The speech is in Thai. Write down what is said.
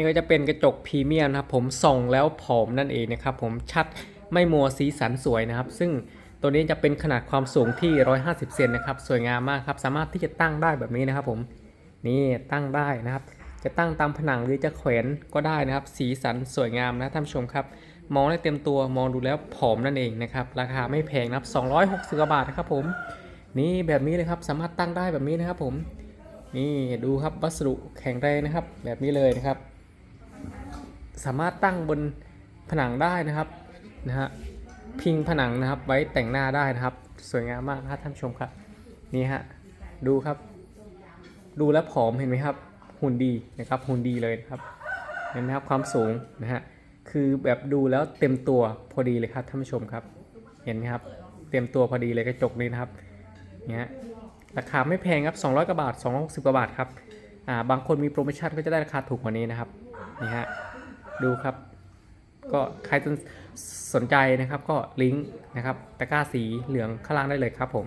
นี่ก็จะเป็นกระจกพรีเมียมนะครับผมส่องแล้วผอมนั่นเองนะครับผมชัดไม่มัวสีสันสวยนะครับ ซึ่งตัวนี้จะเป็นขนาดความสูงที่ 150 เซนนะครับสวยงามมากครับ สามารถที่จะตั้งได้แบบนี้นะครับผมนี่ตั้งได้นะครับ จะตั้งตามผนังหรือจะแขวนก็ได้นะครับ สีสันสวยงามนะท่านผู้ชมครับ มองได้เต็มตัวมองดูแล้วผอมนั่นเองนะครับ ราคาไม่แพงนะครับ260กบาทนะครับผมนี่แบบนี้เลยครับสามารถตั้งได้แบบนี้นะครับผมนี่ดูครับวัสดุแข็งแรงนะครับ แบบนี้เลยนะครับ สามารถตั้งบนผนังได้นะครับนะฮะพิงผนังนะครับไว้แต่งหน้าได้นะครับ สวยงามมากครับท่านชมครับนี่ฮะดูครับ ดูแล้วผอมเห็นไหมครับ หุ่นดีนะครับหุ่นดีเลยนะครับเห็นไหมครับความสูงนะฮะคือแบบดูแล้วเต็มตัวพอดีเลยครับท่านผู้ชมครับ เห็นไหมครับ เต็มตัวพอดีเลยกระจกนี้นะครับเนี่ยราคาไม่แพงครับ 200กว่าบาท260กว่าบาทครับอ่าบางคนมีโปรโมชั่นก็จะได้ราคาถูกกว่านี้นะครับนี่ฮะ ดูครับ ก็ใครสนใจนะครับก็ลิงก์นะครับตะกร้าสีเหลืองข้างล่างได้เลยครับผม